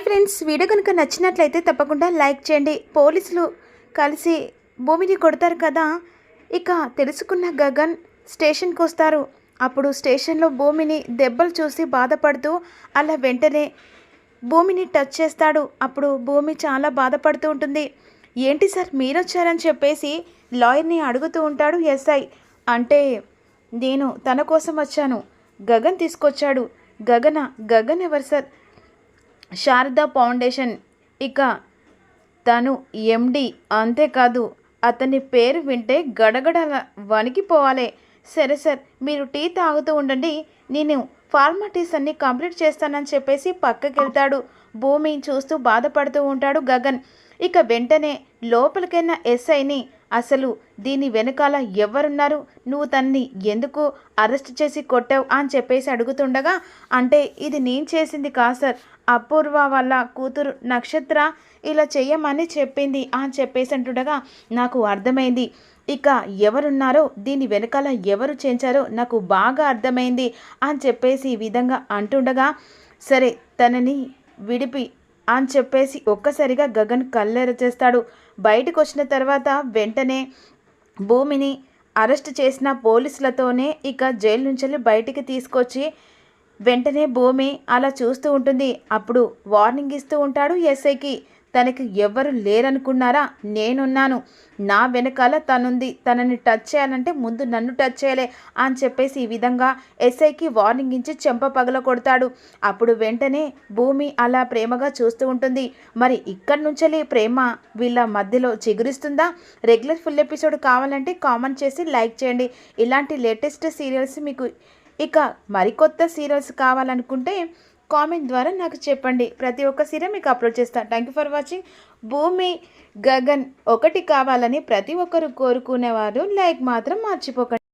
Friends video కనుక నచ్చినట్లయితే తప్పకుండా లైక్ చేయండి. పోలీసులు కలిసి భూమిని కొడతారు కదా? ఇక తెలుసుకున్న గగన్ స్టేషన్కి వస్తారు. అప్పుడు స్టేషన్లో భూమిని దెబ్బలు చూసి బాధపడుతూ అలా వెంటనే భూమిని టచ్ చేస్తాడు. అప్పుడు భూమి చాలా బాధపడుతూ ఉంటుంది. ఏంటి సార్ మీరు వచ్చారని చెప్పేసి లాయర్ని అడుగుతూ ఉంటాడు ఎస్ఐ. అంటే నేను తన కోసం వచ్చాను. గగన్ తీసుకొచ్చాడు. గగన గగన్ ఎవరు సార్? శారదా ఫౌండేషన్. ఇక తను ఎండి అంతేకాదు అతని పేరు వింటే గడగడ వణికిపోవాలి. సరే సార్ మీరు టీ తాగుతూ ఉండండి నేను ఫార్మాలిటీస్ అన్ని కంప్లీట్ చేస్తానని చెప్పేసి పక్కకి వెళ్తాడు భూమి చూస్తూ బాధపడుతూ ఉంటాడు గగన్. ఇక వెంటనే లోపలికైన ఎస్ఐని అసలు దీని వెనకాల ఎవరున్నారు? నువ్వు తన్ని ఎందుకు అరెస్ట్ చేసి కొట్టావు అని చెప్పేసి అడుగుతుండగా అంటే ఇది నేను చేసింది కాదు సార్? అపూర్వ వాళ్ళ కూతురు నక్షత్ర ఇలా చెయ్యమని చెప్పింది అని చెప్పేసి అంటుండగా నాకు అర్థమైంది. ఇక ఎవరున్నారో దీని వెనకాల ఎవరు చేయించారో నాకు బాగా అర్థమైంది అని చెప్పేసి ఈ విధంగా అంటుండగా సరే తనని విడిపి అని చెప్పేసి ఒక్కసారిగా గగన్ కళ్ళెరచేస్తాడు. బయటకు వచ్చిన తర్వాత వెంటనే భూమిని అరెస్ట్ చేసిన పోలీసులతోనే ఇక జైలు నుంచి బయటికి తీసుకొచ్చి వెంటనే భూమి అలా చూస్తూ ఉంటుంది. అప్పుడు వార్నింగ్ ఇస్తూ ఉంటాడు ఎస్ఐకి. తనకి ఎవరు లేరనుకున్నారా? నేనున్నాను. నా వెనకాల తనుంది. తనని టచ్ చేయాలంటే ముందు నన్ను టచ్ చేయలే అని చెప్పేసి ఈ విధంగా ఎస్ఐకి వార్నింగ్ ఇచ్చి చెంప పగల కొడతాడు. అప్పుడు వెంటనే భూమి అలా ప్రేమగా చూస్తూ ఉంటుంది. మరి ఇక్కడి నుంచి ప్రేమ వీళ్ళ మధ్యలో చిగురిస్తుందా? రెగ్యులర్ ఫుల్ ఎపిసోడ్ కావాలంటే కామెంట్ చేసి లైక్ చేయండి. ఇలాంటి లేటెస్ట్ సీరియల్స్ మీకు ఇక మరికొత్త సీరియల్స్ కావాలనుకుంటే కామెంట్ ద్వారా నాకు చెప్పండి. ప్రతి ఒక్క సీరియల్ మీకు అప్లోడ్ చేస్తాను థ్యాంక్ యూ ఫర్ వాచింగ్ భూమి గగన్ ఒకటి కావాలని ప్రతి ఒక్కరు కోరుకునేవారు. లైక్ మాత్రం మర్చిపోకండి.